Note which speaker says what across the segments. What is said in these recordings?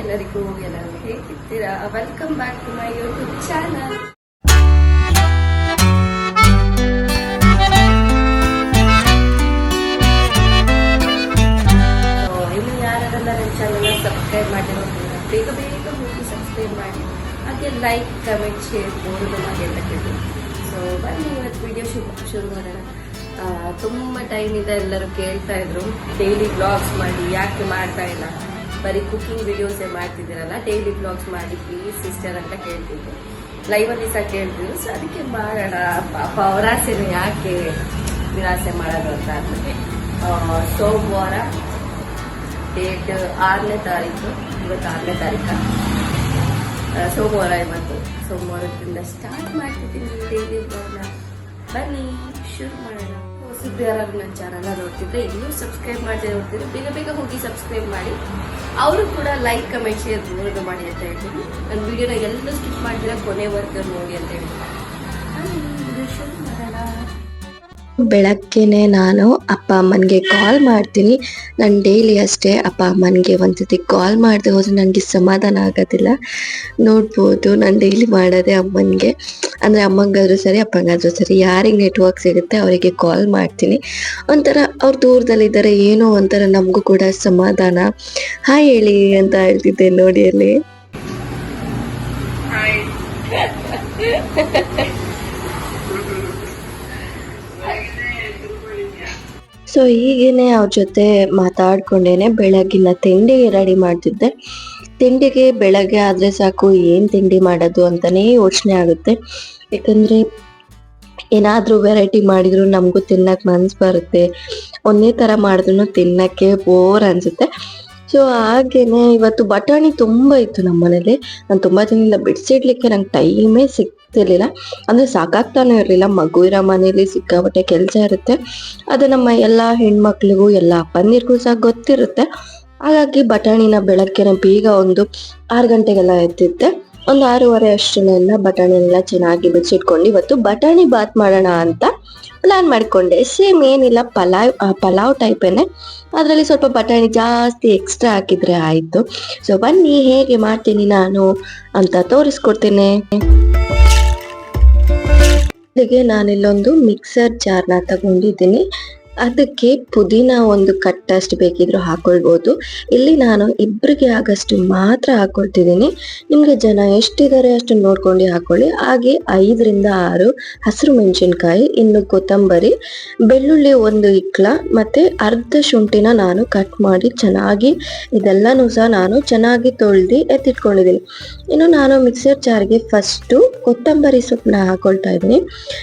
Speaker 1: ಎಲ್ಲರಿಗೂ ಎಲ್ಲರೂ ಹೇಗಿದ್ದೀರಾ? Welcome back to my YouTube channel ಇನ್ನು ಯಾರೆಲ್ಲ ನನ್ನ ಚಾನಲ್ನ ಸಬ್ಸ್ಕ್ರೈಬ್ ಮಾಡಿರೋದ್ರಿಂದ ಬೇಗ ಬೇಗ ಹೋಗಿ ಸಬ್ಸ್ಕ್ರೈಬ್ ಮಾಡಿ, ಹಾಗೆ ಲೈಕ್ ಕಮೆಂಟ್ ಶೇರ್ ಮಾಡೋದು ಹಾಗೆಲ್ಲ ಕೇಳಿ ಸೊ ಬನ್ನಿ, ಇವತ್ತು ವಿಡಿಯೋ ಶುರು ಶುರು ಮಾಡೋಣ. ತುಂಬ ಟೈಮಿಂದ ಎಲ್ಲರೂ ಕೇಳ್ತಾ ಇದ್ರು. ಡೈಲಿ ಬ್ಲಾಗ್ಸ್ ಮಾಡಿ, ಯಾಕೆ ಮಾಡ್ತಾ ಇಲ್ಲ? ಬರೀ ಕುಕಿಂಗ್ ವಿಡಿಯೋಸೇ ಮಾಡ್ತಿದ್ದೀರಲ್ಲ ಡೈಲಿ ಬ್ಲಾಗ್ಸ್ ಮಾಡಿ ಪ್ಲೀಸ್ ಸಿಸ್ಟರ್ ಅಂತ ಕೇಳ್ತಿದ್ರು ಲೈವಲ್ಲಿ ಸಹ ಕೇಳ್ತಿದ್ರು. ಸೊ ಅದಕ್ಕೆ ಮಾಡೋಣ. ಪಾಪ ಅವರ ಆಸೆನೂ ಯಾಕೆ ನಿರಾಸೆ ಮಾಡೋದು ಅಂತ ಅಂದ್ರೆ ಸೋಮವಾರ ಡೇಟ್ ಆರನೇ ತಾರೀಕು, ಇವತ್ತು ಆರನೇ ತಾರೀಕ. ಸೋಮವಾರ ಇವತ್ತು. ಸೋಮವಾರದಿಂದ ಸ್ಟಾರ್ಟ್ ಮಾಡ್ತಿದ್ದೀನಿ ಡೈಲಿ ಬ್ಲಾಗ್ನ ಬನ್ನಿ ಶುರು ಮಾಡೋಣ. ಹೊಸಬ್ರು ಯಾರು ನನ್ನ ಚಾನಲ್ನ ನೋಡ್ತಿದ್ರೆ ಇನ್ನೂ ಸಬ್ಸ್ಕ್ರೈಬ್ ಮಾಡದೆ ನೋಡ್ತಿದ್ರೆ ಬೇಗ ಬೇಗ ಹೋಗಿ ಸಬ್ಸ್ಕ್ರೈಬ್ ಮಾಡಿ. ಅವರು ಕೂಡ ಲೈಕ್, ಕಮೆಂಟ್, ಶೇರ್ ಮಾಡಿ ಅಂತ ಹೇಳ್ತೀನಿ. ನನ್ನ ವಿಡಿಯೋನ ಎಲ್ಲರೂ ಸ್ಕಿಪ್ ಮಾಡಿದ್ರೆ ಕೊನೆವರೆಗೂ ನೋಡಿ ಅಂತ ಹೇಳ್ತೀನಿ.
Speaker 2: ಬೆಳಗ್ಗೆನೆ ನಾನು ಅಪ್ಪ ಅಮ್ಮನಿಗೆ ಕಾಲ್ ಮಾಡ್ತೀನಿ. ನಾನು ಡೈಲಿ ಅಷ್ಟೇ ಅಪ್ಪ ಅಮ್ಮನಿಗೆ ಒಂದ್ಸತಿ ಕಾಲ್ ಮಾಡದೆ ಹೋದ್ರೆ ನನಗೆ ಸಮಾಧಾನ ಆಗೋದಿಲ್ಲ. ನೋಡ್ಬೋದು ನಾನು ಡೈಲಿ ಮಾಡೋದೆ ಅಮ್ಮನಿಗೆ. ಅಂದರೆ ಅಮ್ಮಂಗಾದ್ರೂ ಸರಿ, ಅಪ್ಪಂಗಾದ್ರೂ ಸರಿ, ಯಾರಿಗೆ ನೆಟ್ವರ್ಕ್ ಸಿಗುತ್ತೆ ಅವರಿಗೆ ಕಾಲ್ ಮಾಡ್ತೀನಿ. ಒಂಥರ ಅವ್ರು ದೂರದಲ್ಲಿದ್ದಾರೆ ಏನೋ ಒಂಥರ ನಮಗೂ ಕೂಡ ಸಮಾಧಾನ. ಹಾಯ್ ಹೇಳಿ ಅಂತ ಹೇಳ್ತಿದ್ದೆ ನೋಡಿ ಅಲ್ಲಿ. ಸೊ ಹೀಗೇನೆ ಅವ್ರ ಜೊತೆ ಮಾತಾಡ್ಕೊಂಡೇನೆ ಬೆಳಗಿನ ತಿಂಡಿಗೆ ರೆಡಿ ಮಾಡ್ತಿದ್ದೆ. ತಿಂಡಿಗೆ ಬೆಳಗ್ಗೆ ಆದ್ರೆ ಸಾಕು, ಏನ್ ತಿಂಡಿ ಮಾಡೋದು ಅಂತಾನೇ ಯೋಚನೆ ಆಗುತ್ತೆ. ಯಾಕಂದ್ರೆ ಏನಾದ್ರೂ ವೆರೈಟಿ ಮಾಡಿದ್ರು ನಮಗೂ ತಿನ್ನಕ್ ಮನಸ್ಸು ಬರುತ್ತೆ. ಒಂದೇ ತರ ಮಾಡಿದ್ರು ತಿನ್ನಕ್ಕೆ ಬೋರ್ ಅನ್ಸುತ್ತೆ. ಸೊ ಹಾಗೇನೆ ಇವತ್ತು ಬಟಾಣಿ ತುಂಬಾ ಇತ್ತು ನಮ್ಮ ಮನೇಲಿ ನಾನು ತುಂಬಾ ತಿನ್ನಿಲ್ಲ ಬಿಡಿಸಿಡ್ಲಿಕ್ಕೆ ನಂಗೆ ಟೈಮೇ ಸಿಗ್ತಿರ್ಲಿಲ್ಲ ಅಂದ್ರೆ ಸಾಕಾಗ್ತಾನೆ ಇರ್ಲಿಲ್ಲ. ಇರೋ ಮನೇಲಿ ಸಿಕ್ಕಾಪಟ್ಟೆ ಕೆಲಸ ಇರುತ್ತೆ. ಅದು ನಮ್ಮ ಎಲ್ಲಾ ಹೆಣ್ಮಕ್ಳಿಗೂ, ಎಲ್ಲ ಅಪ್ಪಂದಿರ್ಗೂ ಸಹ ಗೊತ್ತಿರುತ್ತೆ. ಹಾಗಾಗಿ ಬಟಾಣಿನ ಬೆಳಗ್ಗೆನ ಬೇಗ ಒಂದು ಆರು ಗಂಟೆಗೆಲ್ಲ ಎತ್ತಿದ್ದೆ. ಒಂದು ಆರೂವರೆ ಅಷ್ಟನ್ನೆಲ್ಲ ಎಲ್ಲ ಚೆನ್ನಾಗಿ ಬಿಚ್ಚಿಟ್ಕೊಂಡು ಇವತ್ತು ಬಟಾಣಿ ಬಾತ್ ಮಾಡೋಣ ಅಂತ ಪ್ಲಾನ್ ಮಾಡ್ಕೊಂಡೆ. ಸೇಮ್ ಏನಿಲ್ಲ. ಪಲಾವ್ ಪಲಾವ್ ಟೈಪೇನೆ ಅದರಲ್ಲಿ ಸ್ವಲ್ಪ ಬಟಾಣಿ ಜಾಸ್ತಿ ಎಕ್ಸ್ಟ್ರಾ ಹಾಕಿದ್ರೆ ಆಯ್ತು. ಸೊ ಬನ್ನಿ, ಹೇಗೆ ಮಾಡ್ತೀನಿ ನಾನು ಅಂತ ತೋರಿಸ್ಕೊಡ್ತೇನೆ. ಇಲ್ಲಿಗೆ ನಾನಿಲ್ಲೊಂದು ಮಿಕ್ಸರ್ ಜಾರ್ನ ತಗೊಂಡಿದ್ದೀನಿ. ಅದಕ್ಕೆ ಪುದೀನ ಒಂದು ಕಟ್ಟಷ್ಟು ಬೇಕಿದ್ರು ಹಾಕೊಳ್ಬೋದು. ಇಲ್ಲಿ ನಾನು ಇಬ್ಬರಿಗೆ ಆಗಷ್ಟು ಮಾತ್ರ ಹಾಕೊಳ್ತಿದ್ದೀನಿ. ನಿಮಗೆ ಜನ ಎಷ್ಟಿದ್ದಾರೆ ಅಷ್ಟು ನೋಡ್ಕೊಂಡು ಹಾಕೊಳ್ಳಿ. ಹಾಗೆ ಐದರಿಂದ ಆರು ಹಸಿರು ಮೆಣಸಿನ್ಕಾಯಿ, ಇನ್ನು ಕೊತ್ತಂಬರಿ, ಬೆಳ್ಳುಳ್ಳಿ ಒಂದು ಇಕ್ಲ ಮತ್ತೆ ಅರ್ಧ ಶುಂಠಿನ ನಾನು ಕಟ್ ಮಾಡಿ ಚೆನ್ನಾಗಿ ಇದೆಲ್ಲನೂ ಸಹ ನಾನು ಚೆನ್ನಾಗಿ ತೊಳೆದು ಎತ್ತಿಟ್ಕೊಂಡಿದ್ದೀನಿ. ಇನ್ನು ನಾನು ಮಿಕ್ಸರ್ ಜಾರ್ಗೆ ಫಸ್ಟು ಕೊತ್ತಂಬರಿ ಸೊಪ್ಪನ್ನ ಹಾಕೊಳ್ತಾ ಇದ್ದೀನಿ.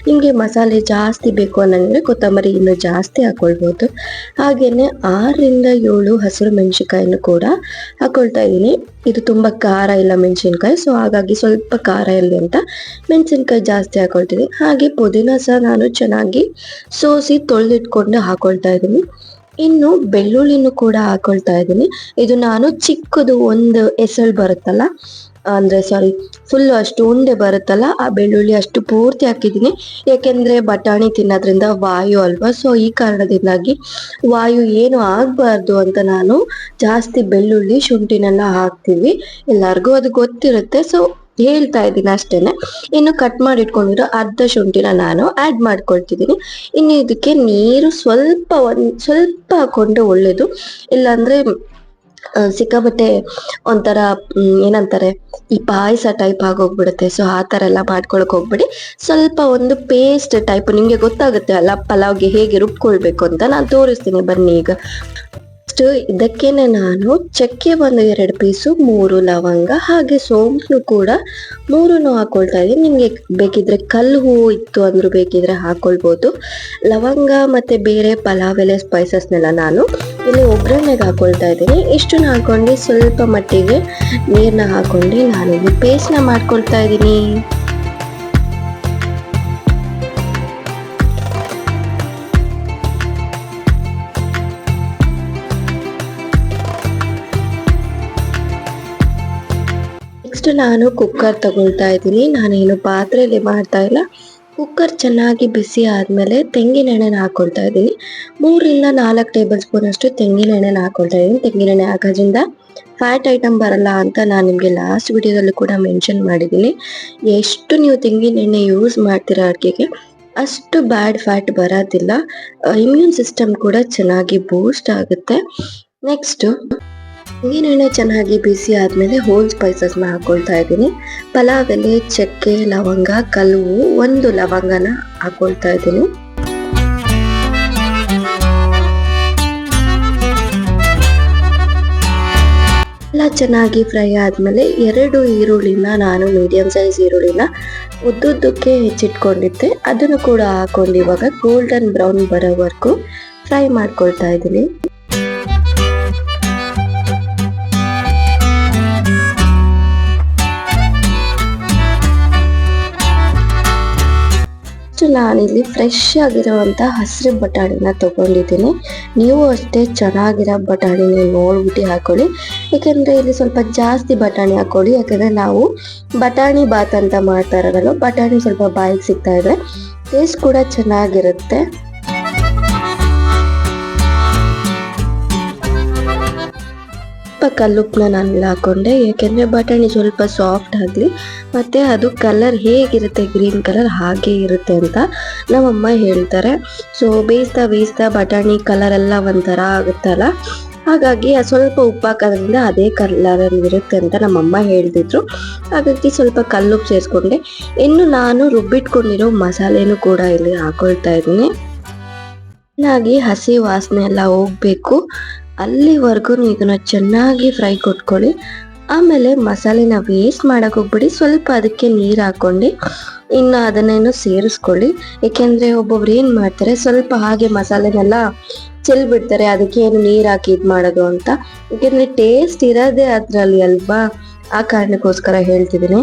Speaker 2: ನಿಮಗೆ ಮಸಾಲೆ ಜಾಸ್ತಿ ಬೇಕು ಅನ್ನಂದ್ರೆ ಕೊತ್ತಂಬರಿ ಇನ್ನು ಜಾಸ್ತಿ ಹಾಗೇನೆ ಆರರಿಂದ ಏಳು ಹಸಿರು ಮೆಣಸಿನಕಾಯಿನೂ ಕೂಡ ಹಾಕೊಳ್ತಾ ಇದ್ದೀನಿ. ಇದು ತುಂಬಾ ಖಾರ ಇಲ್ಲ ಮೆಣಸಿನ್ಕಾಯಿ ಸೊ ಹಾಗಾಗಿ ಸ್ವಲ್ಪ ಖಾರ ಇರಲಿ ಅಂತ ಮೆಣಸಿನ್ಕಾಯಿ ಜಾಸ್ತಿ ಹಾಕೊಳ್ತೀನಿ. ಹಾಗೆ ಪುದೀನ ಸಹ ನಾನು ಚೆನ್ನಾಗಿ ಸೋಸಿ ತೊಳೆದಿಟ್ಕೊಂಡು ಹಾಕೊಳ್ತಾ ಇದ್ದೀನಿ. ಇನ್ನು ಬೆಳ್ಳುಳ್ಳಿನೂ ಕೂಡ ಹಾಕೊಳ್ತಾ ಇದ್ದೀನಿ. ಇದು ನಾನು ಚಿಕ್ಕದು ಒಂದು ಎಸಳು ಬರುತ್ತಲ್ಲ, ಅಂದ್ರೆ ಸಾರಿ ಫುಲ್ ಅಷ್ಟು ಉಂಡೆ ಬರುತ್ತಲ್ಲ, ಆ ಬೆಳ್ಳುಳ್ಳಿ ಅಷ್ಟು ಪೂರ್ತಿ ಹಾಕಿದ್ದೀನಿ. ಯಾಕೆಂದ್ರೆ ಬಟಾಣಿ ತಿನ್ನೋದ್ರಿಂದ ವಾಯು ಅಲ್ವಾ? ಸೊ ಈ ಕಾರಣದಿಂದಾಗಿ ವಾಯು ಏನು ಆಗ್ಬಾರ್ದು ಅಂತ ನಾನು ಜಾಸ್ತಿ ಬೆಳ್ಳುಳ್ಳಿ, ಶುಂಠಿನೆಲ್ಲ ಹಾಕ್ತೀವಿ. ಎಲ್ಲರಿಗೂ ಅದು ಗೊತ್ತಿರುತ್ತೆ. ಸೊ ಹೇಳ್ತಾ ಇದ್ದೀನಿ ಅಷ್ಟೇನೆ. ಇನ್ನು ಕಟ್ ಮಾಡಿ ಇಟ್ಕೊಂಡಿರೋ ಅರ್ಧ ಶುಂಠಿನ ನಾನು ಆಡ್ ಮಾಡ್ಕೊಳ್ತಿದ್ದೀನಿ. ಇನ್ನು ಇದಕ್ಕೆ ನೀರು ಸ್ವಲ್ಪ ಒಂದು, ಸ್ವಲ್ಪ ಹಾಕೊಂಡ್ರೆ ಒಳ್ಳೇದು. ಇಲ್ಲಾಂದ್ರೆ ಆ, ಸಿಕ್ಕಾಪಟ್ಟೆ ಒಂಥರ ಏನಂತಾರೆ ಈ ಪಾಯಸ ಟೈಪ್ ಆಗೋಗ್ಬಿಡುತ್ತೆ. ಸೊ ಆ ಥರ ಎಲ್ಲ ಮಾಡ್ಕೊಳಕ್ ಹೋಗ್ಬಿಡಿ. ಸ್ವಲ್ಪ ಒಂದು ಪೇಸ್ಟ್ ಟೈಪ್ ನಿಮಗೆ ಗೊತ್ತಾಗುತ್ತೆ ಅಲ್ಲ ಪಲಾವ್ಗೆ ಹೇಗೆ ರುಬ್ಕೊಳ್ಬೇಕು ಅಂತ ನಾನು ತೋರಿಸ್ತೀನಿ. ಬನ್ನಿ ಈಗ. ನೆಕ್ಸ್ಟ್ ಇದಕ್ಕೇನೆ ನಾನು ಚಕ್ಕೆ ಒಂದು ಎರಡು ಪೀಸು, ಮೂರು ಲವಂಗ, ಹಾಗೆ ಸೋಂಪು ಕೂಡ ಮೂರನ್ನು ಹಾಕೊಳ್ತಾ ಇದ್ದೀನಿ. ನಿಮಗೆ ಬೇಕಿದ್ರೆ ಕಲ್ಲು ಹೂವು ಇತ್ತು ಅಂದರೂ ಬೇಕಿದ್ರೆ ಹಾಕೊಳ್ಬೋದು. ಲವಂಗ ಮತ್ತೆ ಬೇರೆ ಪಲಾವ್ ಎಲೆ ಸ್ಪೈಸಸ್ನೆಲ್ಲ ನಾನು ಇಲ್ಲಿ ಒಗ್ಗರಣೆಗೆ ಹಾಕೊಳ್ತಾ ಇದ್ದೀನಿ. ಇಷ್ಟನ್ನ ಹಾಕೊಂಡು ಸ್ವಲ್ಪ ಮಟ್ಟಿಗೆ ನೀರನ್ನ ಹಾಕೊಂಡು ನಾನು ಇಲ್ಲಿ ಪೇಸ್ಟ್ನ ಮಾಡ್ಕೊಳ್ತಾ ಇದ್ದೀನಿ. ನೆಕ್ಸ್ಟ್ ನಾನು ಕುಕ್ಕರ್ ತಗೊಳ್ತಾ ಇದ್ದೀನಿ. ನಾನೇನು ಪಾತ್ರೆಯಲ್ಲಿ ಮಾಡ್ತಾ ಇಲ್ಲ. ಕುಕ್ಕರ್ ಚೆನ್ನಾಗಿ ಬಿಸಿ ಆದಮೇಲೆ ತೆಂಗಿನೆಣ್ಣೆನ ಹಾಕ್ಕೊಳ್ತಾ ಇದ್ದೀನಿ. ಮೂರರಿಂದ ನಾಲ್ಕು ಟೇಬಲ್ ಸ್ಪೂನ್ ಅಷ್ಟು ತೆಂಗಿನ ಎಣ್ಣೆನ ಹಾಕೊಳ್ತಾ ಇದ್ದೀನಿ. ತೆಂಗಿನೆಣ್ಣೆ ಹಾಕೋದ್ರಿಂದ ಫ್ಯಾಟ್ ಐಟಮ್ ಬರಲ್ಲ ಅಂತ ನಾನು ನಿಮಗೆ ಲಾಸ್ಟ್ ವಿಡಿಯೋದಲ್ಲಿ ಕೂಡ ಮೆನ್ಷನ್ ಮಾಡಿದ್ದೀನಿ. ಎಷ್ಟು ನೀವು ತೆಂಗಿನ ಎಣ್ಣೆ ಯೂಸ್ ಮಾಡ್ತೀರಾ ಅಡುಗೆಗೆ, ಅಷ್ಟು ಬ್ಯಾಡ್ ಫ್ಯಾಟ್ ಬರೋದಿಲ್ಲ. ಇಮ್ಯೂನ್ ಸಿಸ್ಟಮ್ ಕೂಡ ಚೆನ್ನಾಗಿ ಬೂಸ್ಟ್ ಆಗುತ್ತೆ. ನೆಕ್ಸ್ಟ್ ತೆಂಗಿನ ಎಣ್ಣೆ ಚೆನ್ನಾಗಿ ಬಿಸಿ ಆದಮೇಲೆ ಹೋಲ್ ಸ್ಪೈಸಸ್ನ ಹಾಕ್ಕೊಳ್ತಾ ಇದ್ದೀನಿ. ಪಲಾವ್ ಎಲೆ ಚಕ್ಕೆ, ಲವಂಗ ಕಲ್ಲು ಒಂದು ಲವಂಗನ ಹಾಕ್ಕೊಳ್ತಾ ಇದ್ದೀನಿ. ಎಲ್ಲ ಚೆನ್ನಾಗಿ ಫ್ರೈ ಆದಮೇಲೆ ಎರಡು ಈರುಳ್ಳಿನ ನಾನು ಮೀಡಿಯಂ ಸೈಜ್ ಈರುಳ್ಳಿನ ಉದ್ದುದ್ದಕ್ಕೆ ಹೆಚ್ಚಿಟ್ಕೊಂಡಿದ್ದೆ. ಅದನ್ನು ಕೂಡ ಹಾಕೊಂಡು ಇವಾಗ ಗೋಲ್ಡನ್ ಬ್ರೌನ್ ಬರೋವರೆಗೂ ಫ್ರೈ ಮಾಡ್ಕೊಳ್ತಾ ಇದ್ದೀನಿ. ನಾನಿಲ್ಲಿ ಫ್ರೆಶ್ ಆಗಿರುವಂಥ ಹಸಿರು ಬಟಾಣಿನ ತಗೊಂಡಿದ್ದೀನಿ. ನೀವು ಅಷ್ಟೇ ಚೆನ್ನಾಗಿರೋ ಬಟಾಣಿನ ನೋಡ್ಬಿಟ್ಟು ಹಾಕೊಳ್ಳಿ. ಯಾಕೆಂದ್ರೆ ಇಲ್ಲಿ ಸ್ವಲ್ಪ ಜಾಸ್ತಿ ಬಟಾಣಿ ಹಾಕೊಳ್ಳಿ. ಯಾಕಂದ್ರೆ ನಾವು ಬಟಾಣಿ ಬಾತ್ ಅಂತ ಮಾಡ್ತಾ ಇರೋದಲ್ಲ ಬಟಾಣಿ ಸ್ವಲ್ಪ ಬಾಯಿಗೆ ಸಿಗ್ತಾ ಇದೆ. ಟೇಸ್ಟ್ ಕೂಡ ಚೆನ್ನಾಗಿರುತ್ತೆ. ಸ್ವಲ್ಪ ಕಲ್ಲುಪ್ಪನ್ನ ನಾನು ಹಾಕೊಂಡೆ ಯಾಕೆಂದರೆ ಬಟಾಣಿ ಸ್ವಲ್ಪ ಸಾಫ್ಟ್ ಆಗಲಿ, ಮತ್ತು ಅದು ಕಲರ್ ಹೇಗಿರುತ್ತೆ ಗ್ರೀನ್ ಕಲರ್ ಹಾಗೆ ಇರುತ್ತೆ ಅಂತ ನಮ್ಮಮ್ಮ ಹೇಳ್ತಾರೆ. ಸೊ ಬೇಯಿಸ್ತಾ ಬೇಯಿಸ್ತಾ ಬಟಾಣಿ ಕಲರ್ ಎಲ್ಲ ಒಂಥರ ಆಗುತ್ತಲ್ಲ? ಹಾಗಾಗಿ ಆ ಸ್ವಲ್ಪ ಉಪ್ಪು ಹಾಕೋದ್ರಿಂದ ಅದೇ ಕಲರ್ ಇರುತ್ತೆ ಅಂತ ನಮ್ಮಮ್ಮ ಹೇಳ್ತಿದ್ರು ಹಾಗಾಗಿ ಸ್ವಲ್ಪ ಕಲ್ಲುಪ್ಪು ಸೇರಿಸ್ಕೊಂಡೆ. ಇನ್ನು ನಾನು ರುಬ್ಬಿಟ್ಕೊಂಡಿರೋ ಮಸಾಲೆನೂ ಕೂಡ ಇಲ್ಲಿ ಹಾಕೊಳ್ತಾ ಇದ್ದೀನಿ. ಚೆನ್ನಾಗಿ ಹಸಿ ವಾಸನೆ ಎಲ್ಲ ಹೋಗ್ಬೇಕು. ಅಲ್ಲಿವರೆಗೂ ಇದನ್ನ ಚೆನ್ನಾಗಿ ಫ್ರೈ ಕೊಟ್ಕೊಳ್ಳಿ. ಆಮೇಲೆ ಮಸಾಲೆನ ವೇಸ್ಟ್ ಮಾಡಕ್ ಹೋಗ್ಬಿಡಿ. ಸ್ವಲ್ಪ ಅದಕ್ಕೆ ನೀರು ಹಾಕ್ಕೊಂಡು ಇನ್ನು ಅದನ್ನೇನು ಸೇರಿಸ್ಕೊಳ್ಳಿ. ಏಕೆಂದರೆ ಒಬ್ಬೊಬ್ರು ಏನು ಮಾಡ್ತಾರೆ, ಸ್ವಲ್ಪ ಹಾಗೆ ಮಸಾಲೆನೆಲ್ಲ ಚೆಲ್ ಬಿಡ್ತಾರೆ ಅದಕ್ಕೆ ಏನು ನೀರು ಹಾಕಿ ಇದು ಮಾಡೋದು ಅಂತ. ಯಾಕೆಂದ್ರೆ ಟೇಸ್ಟ್ ಇರೋದೇ ಅದರಲ್ಲಿ ಅಲ್ವಾ? ಆ ಕಾರಣಕ್ಕೋಸ್ಕರ ಹೇಳ್ತಿದ್ದೀನಿ.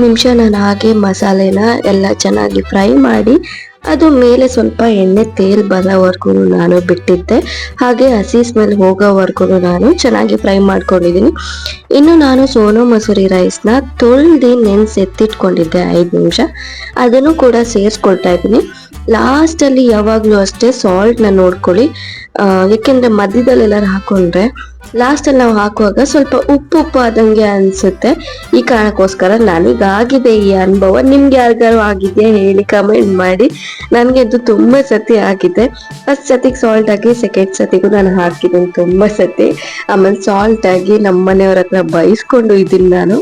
Speaker 2: ನಿಮಿಷ ನಾನು ಹಾಗೆ ಮಸಾಲೆನ ಎಲ್ಲ ಚೆನ್ನಾಗಿ ಫ್ರೈ ಮಾಡಿ ಅದು ಮೇಲೆ ಸ್ವಲ್ಪ ಎಣ್ಣೆ ತೇಲ್ ಬರೋವರೆಗೂ ನಾನು ಬಿಟ್ಟಿದ್ದೆ. ಹಾಗೆ ಹಸಿ ಸ್ಮೆಲ್ ಹೋಗೋವರೆಗೂ ನಾನು ಚೆನ್ನಾಗಿ ಫ್ರೈ ಮಾಡ್ಕೊಂಡಿದ್ದೀನಿ. ಇನ್ನು ನಾನು ಸೋನು ಮಸೂರಿ ರೈಸ್ನ ತೊಳ್ದು ನೆನ್ಸಿ ಎತ್ತಿಟ್ಕೊಂಡಿದ್ದೆ ಐದು ನಿಮಿಷ. ಅದನ್ನು ಕೂಡ ಸೇರಿಸ್ಕೊಳ್ತಾ ಇದ್ದೀನಿ. ಲಾಸ್ಟಲ್ಲಿ ಯಾವಾಗಲೂ ಅಷ್ಟೇ ಸಾಲ್ಟ್ನ ನೋಡ್ಕೊಳ್ಳಿ. ಆ, ಯಾಕೆಂದ್ರೆ ಮಧ್ಯದಲ್ಲಿ ಎಲ್ಲರೂ ಹಾಕೊಂಡ್ರೆ ಲಾಸ್ಟಲ್ಲಿ ನಾವು ಹಾಕುವಾಗ ಸ್ವಲ್ಪ ಉಪ್ಪು ಉಪ್ಪು ಆದಂಗೆ ಅನ್ಸುತ್ತೆ. ಈ ಕಾರಣಕ್ಕೋಸ್ಕರ ನನಗಾಗಿದೆ ಈ ಅನುಭವ. ನಿಮ್ಗೆ ಯಾರಿಗಾರು ಆಗಿದೆಯಾ ಹೇಳಿ ಕಮೆಂಟ್ ಮಾಡಿ. ನನಗೆ ಅದು ತುಂಬಾ ಸತಿ ಆಗಿದೆ ಫಸ್ಟ್ ಸತಿಗೆ ಸಾಲ್ಟ್ ಆಗಿ ಸೆಕೆಂಡ್ ಸತಿಗೂ ನಾನು ಹಾಕಿದ್ದೀನಿ ತುಂಬಾ ಸತಿ. ಆಮೇಲೆ ಸಾಲ್ಟ್ ಆಗಿ ನಮ್ಮ ಮನೆಯವ್ರ ಹತ್ರ ಬಯಸ್ಕೊಂಡು ಇದ್ದೀನಿ ನಾನು.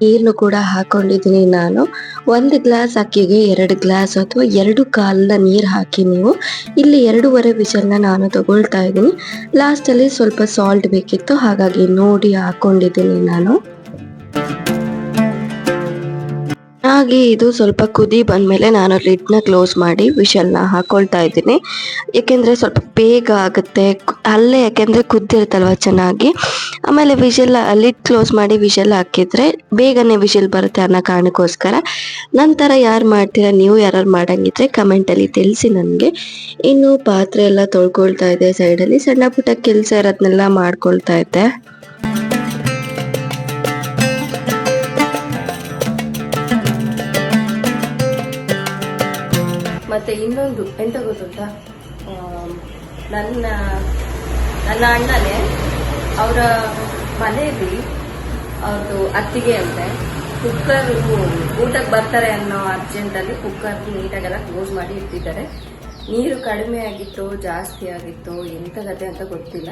Speaker 2: ನೀರ್ನು ಕೂಡ ಹಾಕೊಂಡಿದ್ದೀನಿ ನಾನು. ಒಂದು ಗ್ಲಾಸ್ ಅಕ್ಕಿಗೆ ಎರಡು ಗ್ಲಾಸ್ ಅಥವಾ ಎರಡು ಕಾಲ್ನ ನೀರು ಹಾಕಿ ನೀವು. ಇಲ್ಲಿ ಎರಡೂವರೆ ವಿಷಲ್ನ ನಾನು ತಗೊಳ್ತಾ ಇದ್ದೀನಿ. ಲಾಸ್ಟಲ್ಲಿ ಸ್ವಲ್ಪ ಸಾಲ್ಟ್ ಬೇಕಿತ್ತು, ಹಾಗಾಗಿ ನೋಡಿ ಹಾಕೊಂಡಿದ್ದೀನಿ ನಾನು. ಹಾಗೆ ಇದು ಸ್ವಲ್ಪ ಕುದಿ ಬಂದಮೇಲೆ ನಾನು ಲಿಡ್ನ ಕ್ಲೋಸ್ ಮಾಡಿ ವಿಷಲ್ನ ಹಾಕ್ಕೊಳ್ತಾ ಇದ್ದೀನಿ. ಏಕೆಂದರೆ ಸ್ವಲ್ಪ ಬೇಗ ಆಗುತ್ತೆ. ಅಲ್ಲೇ ಯಾಕೆಂದರೆ ಕುದ್ದಿರುತ್ತಲ್ವ ಚೆನ್ನಾಗಿ. ಆಮೇಲೆ ವಿಷಲ್ ಲಿಡ್ ಕ್ಲೋಸ್ ಮಾಡಿ ವಿಷಲ್ ಹಾಕಿದರೆ ಬೇಗನೆ ವಿಷಲ್ ಬರುತ್ತೆ ಅನ್ನೋ ಕಾರಣಕ್ಕೋಸ್ಕರ. ನಂತರ ಯಾರು ಮಾಡ್ತೀರಾ? ನೀವು ಯಾರು ಮಾಡಂಗಿದ್ರೆ ಕಮೆಂಟಲ್ಲಿ ತಿಳಿಸಿ ನನಗೆ. ಇನ್ನು ಪಾತ್ರೆ ಎಲ್ಲ ತೊಳ್ಕೊಳ್ತಾ ಇದೆ ಸೈಡಲ್ಲಿ ಸಣ್ಣ ಪುಟ್ಟ ಕೆಲಸ ಇರೋದನ್ನೆಲ್ಲ ಮಾಡ್ಕೊಳ್ತಾ ಇದ್ದೆ.
Speaker 1: ಮತ್ತೆ ಇನ್ನೊಂದು, ಎಂತ ಗೊತ್ತುಂಟಾ? ನನ್ನ ನನ್ನ ಅಣ್ಣನೇ ಅವರ ಮನೆಯಲ್ಲಿ ಅವ್ರದ್ದು ಅತ್ತಿಗೆ ಅಂತೆ ಕುಕ್ಕರ್ ಊಟಕ್ಕೆ ಬರ್ತಾರೆ ಅನ್ನೋ ಅರ್ಜೆಂಟಲ್ಲಿ ಕುಕ್ಕರ್ ನೀಟಾಗೆಲ್ಲ ಕ್ಲೋಸ್ ಮಾಡಿ ಇಟ್ಟಿದ್ದಾರೆ. ನೀರು ಕಡಿಮೆ ಆಗಿತ್ತು, ಜಾಸ್ತಿ ಆಗಿತ್ತು, ಎಂತ ಕತೆ ಅಂತ ಗೊತ್ತಿಲ್ಲ.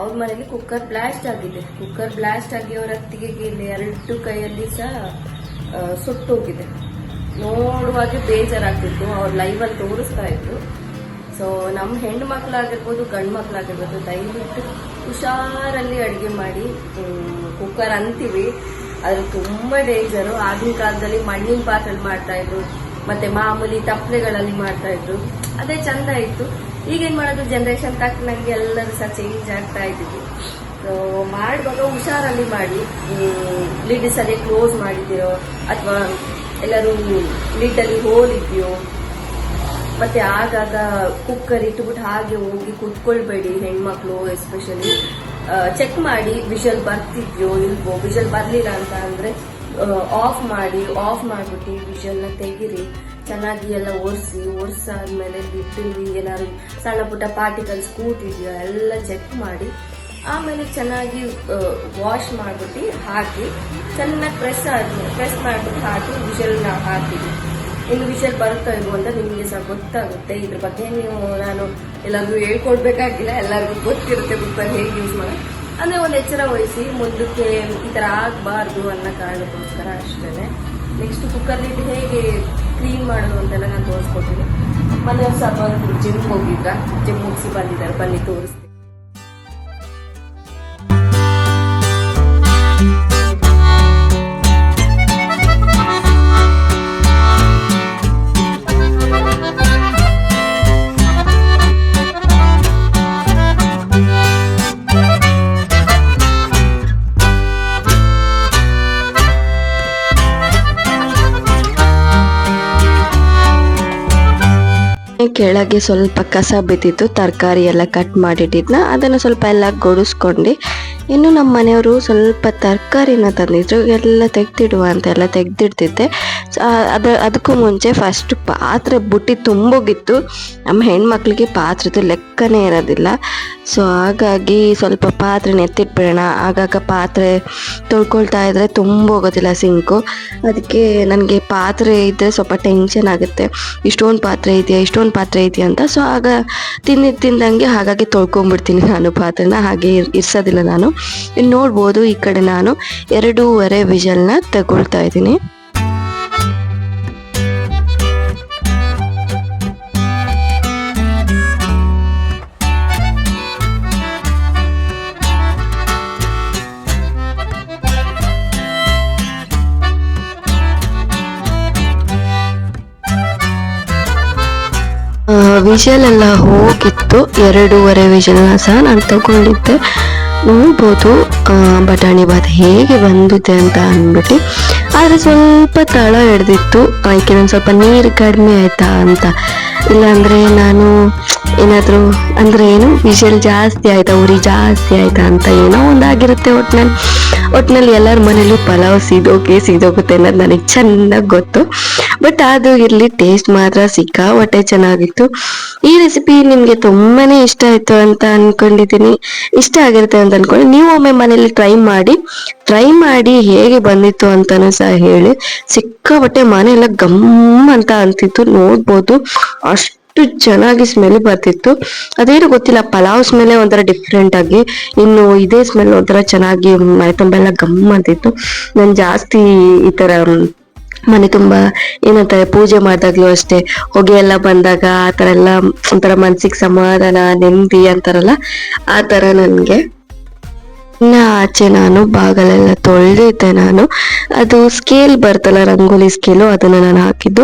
Speaker 1: ಅವ್ರ ಮನೇಲಿ ಕುಕ್ಕರ್ ಬ್ಲಾಸ್ಟ್ ಆಗಿದೆ. ಕುಕ್ಕರ್ ಬ್ಲಾಸ್ಟ್ ಆಗಿ ಅವರ ಅತ್ತಿಗೆಗೆ ಎರಡು ಕೈಯಲ್ಲಿ ಸಹ ಸುಟ್ಟೋಗಿದೆ ನೋಡುವಾಗ ಬೇಜಾರಾಗ್ತಿತ್ತು, ಅವ್ರು ಲೈವಲ್ಲಿ ತೋರಿಸ್ತಾ ಇದ್ರು. ಸೊ ನಮ್ಮ ಹೆಣ್ಣು ಮಕ್ಕಳಾಗಿರ್ಬೋದು ಗಂಡು ಮಕ್ಕಳಾಗಿರ್ಬೋದು ದಯವಿಟ್ಟು ಹುಷಾರಲ್ಲಿ ಅಡುಗೆ ಮಾಡಿ ಕುಕ್ಕರ್ ಅಂತೀವಿ. ಅದು ತುಂಬ ಡೇಂಜರು. ಆಗಿನ ಕಾಲದಲ್ಲಿ ಮಣ್ಣಿನ ಪಾತ್ರೆಲಿ ಮಾಡ್ತಾ ಇದ್ರು, ಮತ್ತೆ ಮಾಮೂಲಿ ತಪ್ಪಲೆಗಳಲ್ಲಿ ಮಾಡ್ತಾ ಇದ್ರು. ಅದೇ ಚಂದ ಇತ್ತು. ಈಗೇನು ಮಾಡೋದು? ಜನರೇಷನ್ ತಕ್ಕನಂಗೆ ಎಲ್ಲರೂ ಸಹ ಚೇಂಜ್ ಆಗ್ತಾ ಇದ್ದೀವಿ. ಸೊ ಮಾಡುವಾಗ ಹುಷಾರಲ್ಲಿ ಮಾಡಿ ಲಿಡ್ ಸರಿ ಕ್ಲೋಸ್ ಮಾಡಿದ್ದೀರೋ ಅಥವಾ ಎಲ್ಲರೂ ಲಿಡ್ಡಲ್ಲಿ ಅಲ್ಲಿ ಹೋಲ್ ಮತ್ತೆ ಆಗಾಗ ಕುಕ್ಕರ್ ಇಟ್ಬಿಟ್ಟು ಹಾಗೆ ಹೋಗಿ ಕುತ್ಕೊಳ್ಬೇಡಿ ಹೆಣ್ಮಕ್ಳು ಎಸ್ಪೆಷಲಿ ಚೆಕ್ ಮಾಡಿ ವಿಷಲ್ ಬರ್ತಿದ್ಯೋ ಇಲ್ವೋ? ವಿಷಲ್ ಬರಲಿಲ್ಲ ಅಂತ ಅಂದರೆ ಆಫ್ ಮಾಡಿ ಆಫ್ ಮಾಡಿಬಿಟ್ಟು ವಿಷಲ್ನ ತೆಗಿರಿ. ಚೆನ್ನಾಗಿ ಎಲ್ಲ ಒರೆಸಿ, ಒರೆಸಾದ್ಮೇಲೆ ಬಿಟ್ಟು ಏನಾದ್ರು ಸಣ್ಣ ಪುಟ್ಟ ಪಾರ್ಟಿಕಲ್ಸ್ ಕೂತಿದೆಯೋ, ಎಲ್ಲ ಚೆಕ್ ಮಾಡಿ. ಆಮೇಲೆ ಚೆನ್ನಾಗಿ ವಾಶ್ ಮಾಡ್ಬಿಟ್ಟು ಹಾಕಿ, ಚೆನ್ನಾಗಿ ಪ್ರೆಸ್ ಆದ್ಮೇಲೆ ಪ್ರೆಸ್ ಮಾಡಿಬಿಟ್ಟು ಹಾಕಿ ವಿಷಲ್ನ ಹಾಕಿದ್ವಿ ಇನ್ನು ವಿಷಲ್ ಬರ್ತಾ ಇಲ್ವೋ ಅಂತ ನಿಮಗೆ ಸಹ ಗೊತ್ತಾಗುತ್ತೆ. ಇದ್ರ ಬಗ್ಗೆ ನೀವು, ನಾನು ಎಲ್ಲರಿಗೂ ಹೇಳ್ಕೊಡ್ಬೇಕಾಗಿಲ್ಲ. ಎಲ್ಲರಿಗೂ ಗೊತ್ತಿರುತ್ತೆ ಕುಕ್ಕರ್ ಹೇಗೆ ಯೂಸ್ ಮಾಡೋದು. ಅಂದರೆ ಒಂದು ಎಚ್ಚರ ವಹಿಸಿ, ಮುಂದಕ್ಕೆ ಈ ಥರ ಆಗಬಾರ್ದು ಅನ್ನೋ ಕಾರಣಕ್ಕೋಸ್ಕರ ಅಷ್ಟೇ ನೆಕ್ಸ್ಟ್ ಕುಕ್ಕರ್ ಇದು ಹೇಗೆ ಕ್ಲೀನ್ ಮಾಡೋದು ಅಂತೆಲ್ಲ ನಾನು ತೋರಿಸ್ಕೊಡ್ತೀನಿ. ಮನೆಯವ್ರು ಸಹ ಬಂದು ಜಿಮ್ ಹೋಗಿದ್ದ. ಜಿಮ್ ಮುಗಿಸಿ ಬಂದಿದ್ದಾರೆ. ಬನ್ನಿ ತೋರಿಸ್ತೀನಿ.
Speaker 2: ಕೆಳಗೆ ಸ್ವಲ್ಪ ಕಸ ಬಿದ್ದಿತ್ತು ತರಕಾರಿ ಎಲ್ಲ ಕಟ್ ಮಾಡಿಟ್ಟಿದ್ನ ಅದನ್ನು ಸ್ವಲ್ಪ ಎಲ್ಲ ಗೊಡಿಸ್ಕೊಂಡು. ಇನ್ನು ನಮ್ಮ ಮನೆಯವರು ಸ್ವಲ್ಪ ತರಕಾರಿನ ತಂದಿದ್ರು, ಎಲ್ಲ ತೆಗೆದಿಡುವ ಅಂತ ಎಲ್ಲ ತೆಗ್ದಿಡ್ತಿದ್ದೆ. ಅದ, ಅದಕ್ಕೂ ಮುಂಚೆ ಫಸ್ಟ್ ಪಾತ್ರೆ ಬುಟ್ಟಿ ತುಂಬೋಗಿತ್ತು. ನಮ್ಮ ಹೆಣ್ಮಕ್ಳಿಗೆ ಪಾತ್ರೆದು ಲೆಕ್ಕನೇ ಇರೋದಿಲ್ಲ. ಸೊ ಹಾಗಾಗಿ ಸ್ವಲ್ಪ ಪಾತ್ರೆನ ಎತ್ತಿಟ್ಬಿಡೋಣ ಆಗಾಗ ಪಾತ್ರೆ ತೊಳ್ಕೊಳ್ತಾ ಇದ್ರೆ ತುಂಬೋಗೋದಿಲ್ಲ ಸಿಂಕು ಅದಕ್ಕೆ ನನಗೆ ಪಾತ್ರೆ ಇದ್ದರೆ ಸ್ವಲ್ಪ ಟೆನ್ಷನ್ ಆಗುತ್ತೆ. ಇಷ್ಟೊಂದು ಪಾತ್ರೆ ಇದೆಯಾ, ಇಷ್ಟೊಂದು ಪಾತ್ರೆ ಇದೆಯಾ ಅಂತ. ಸೊ ಆಗ ತಿಂದಿದ್ದು ತಿಂದಂಗೆ ಹಾಗಾಗಿ ತೊಳ್ಕೊಂಬಿಡ್ತೀನಿ ನಾನು ಪಾತ್ರೆನ. ಹಾಗೆ ಇರ್- ಇರ್ಸೋದಿಲ್ಲ ನಾನು. ನೋಡ್ಬೋದು ಈ ಕಡೆ ನಾನು ಎರಡೂವರೆ ವಿಜಲ್ನ ತಗೊಳ್ತಾ ಇದ್ದೀನಿ. ವಿಷಲ್ ಎಲ್ಲ ಹೋಗಿತ್ತು. ಎರಡೂವರೆ ವಿಷಲ್ನ ಸಹ ನಾನು ತಗೊಂಡಿದ್ದೆ. ನೋಡ್ಬೋದು ಬಟಾಣಿ ಭಾತ್ ಹೇಗೆ ಬಂದಿದೆ ಅಂತ ಅಂದ್ಬಿಟ್ಟು. ಆದರೆ ಸ್ವಲ್ಪ ತಳ ಹಿಡ್ದಿತ್ತು ಅದಕ್ಕೆ ಒಂದು ಸ್ವಲ್ಪ ನೀರು ಕಡಿಮೆ ಆಯ್ತಾ ಅಂತ. ಇಲ್ಲಾಂದರೆ ನಾನು ಏನಾದರೂ, ಅಂದ್ರೆ ಏನು, ವಿಷಲ್ ಜಾಸ್ತಿ ಆಯ್ತಾ, ಉರಿ ಜಾಸ್ತಿ ಆಯ್ತಾ ಅಂತ ಏನೋ ಒಂದಾಗಿರುತ್ತೆ ಒಟ್ನಲ್ಲಿ. ಒಟ್ನಲ್ಲಿ ಎಲ್ಲರ ಮನೇಲೂ ಪಲಾವ್ ಸೀದೋಗಿ ಸೀದೋಗುತ್ತೆ ಅನ್ನೋದು ನನಗೆ ಚೆನ್ನಾಗಿ ಗೊತ್ತು. ಬಟ್ ಅದು ಇರ್ಲಿ ಟೇಸ್ಟ್ ಮಾತ್ರ ಸಿಕ್ಕಾಪಟ್ಟೆ ಚೆನ್ನಾಗಿತ್ತು. ಈ ರೆಸಿಪಿ ನಿಮ್ಗೆ ತುಂಬಾನೇ ಇಷ್ಟ ಆಯ್ತು ಅಂತ ಅನ್ಕೊಂಡಿದ್ದೀನಿ ಇಷ್ಟ ಆಗಿರುತ್ತೆ ಅಂತ ಅನ್ಕೊಂಡು ನೀವು ಒಮ್ಮೆ ಮನೇಲಿ ಟ್ರೈ ಮಾಡಿ ಟ್ರೈ ಮಾಡಿ ಹೇಗೆ ಬಂದಿತ್ತು ಅಂತಾನು ಸಹ ಹೇಳಿ. ಸಿಕ್ಕಾಪಟ್ಟೆ ಮನೆ ಎಲ್ಲ ಗಮ್ ಅಂತ ಅಂತಿತ್ತು. ನೋಡ್ಬೋದು ಅಷ್ಟು ಚೆನ್ನಾಗಿ ಸ್ಮೆಲ್ ಬರ್ತಿತ್ತು. ಅದೇನು ಗೊತ್ತಿಲ್ಲ, ಪಲಾವ್ ಸ್ಮೆಲ್ ಒಂಥರ ಡಿಫ್ರೆಂಟ್ ಆಗಿ, ಇನ್ನು ಇದೇ ಸ್ಮೆಲ್ ಒಂಥರ ಚೆನ್ನಾಗಿ ಮೈ ತುಂಬೆಲ್ಲ ಗಮ್ ಅಂತಿತ್ತು ನಾನು ಜಾಸ್ತಿ ಈ ತರ ಮನೆ ತುಂಬಾ ಏನಂತಾರೆ, ಪೂಜೆ ಮಾಡಿದಾಗ್ಲೂ ಅಷ್ಟೇ, ಹೊಗೆ ಎಲ್ಲ ಬಂದಾಗ ಆ ತರ ಎಲ್ಲ ಒಂಥರ ಮನ್ಸಿಗೆ ಸಮಾಧಾನ, ನೆಮ್ಮದಿ ಅಂತಾರಲ್ಲ, ಆ ತರ ನನ್ಗೆ. ಇನ್ನ ಆಚೆ ನಾನು, ಬಾಗಲೆಲ್ಲ ತೊಳೆದಿದ್ದೆ ನಾನು. ಅದು ಸ್ಕೇಲ್ ಬರ್ತಲ್ಲ, ರಂಗೋಲಿ ಸ್ಕೇಲು ಅದನ್ನ ನಾನು ಹಾಕಿದ್ದು.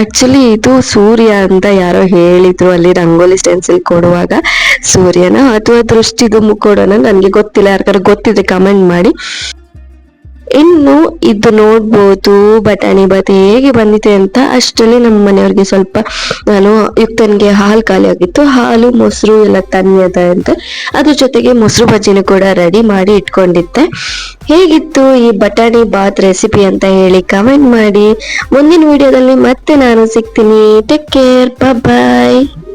Speaker 2: ಆಕ್ಚುಲಿ ಇದು ಸೂರ್ಯ ಅಂತ ಯಾರೋ ಹೇಳಿದ್ರು, ಅಲ್ಲಿ ರಂಗೋಲಿ ಸ್ಟೆನ್ಸಿಲ್ ಕೊಡುವಾಗ ಸೂರ್ಯನ. ಅಥವಾ ದೃಷ್ಟಿದು ಮುಕ್ಕೋಡನ ನನಗೆ ಗೊತ್ತಿಲ್ಲ. ಯಾರಿಗಾರು ಗೊತ್ತಿದೆ ಕಮೆಂಟ್ ಮಾಡಿ. ಇನ್ನು ಇದು ನೋಡ್ಬೋದು ಬಟಾಣಿ ಬಾತ್ ಹೇಗೆ ಬಂದಿದೆ ಅಂತ ಅಷ್ಟರಲ್ಲಿ ನಮ್ಮ ಮನೆಯವ್ರಿಗೆ ಸ್ವಲ್ಪ ನಾನು ಯುಕ್ತನಿಗೆ ಹಾಲು ಖಾಲಿ ಆಗಿತ್ತು. ಹಾಲು, ಮೊಸರು ಎಲ್ಲ ತನ್ಯದ ಅಂತ. ಅದ್ರ ಜೊತೆಗೆ ಮೊಸರು ಬಜ್ಜಿನ ಕೂಡ ರೆಡಿ ಮಾಡಿ ಇಟ್ಕೊಂಡಿದ್ದೆ. ಹೇಗಿತ್ತು ಈ ಬಟಾಣಿ ಬಾತ್ ರೆಸಿಪಿ ಅಂತ ಹೇಳಿ ಕಮೆಂಟ್ ಮಾಡಿ. ಮುಂದಿನ ವಿಡಿಯೋದಲ್ಲಿ ಮತ್ತೆ ನಾನು ಸಿಗ್ತೀನಿ. Take care bye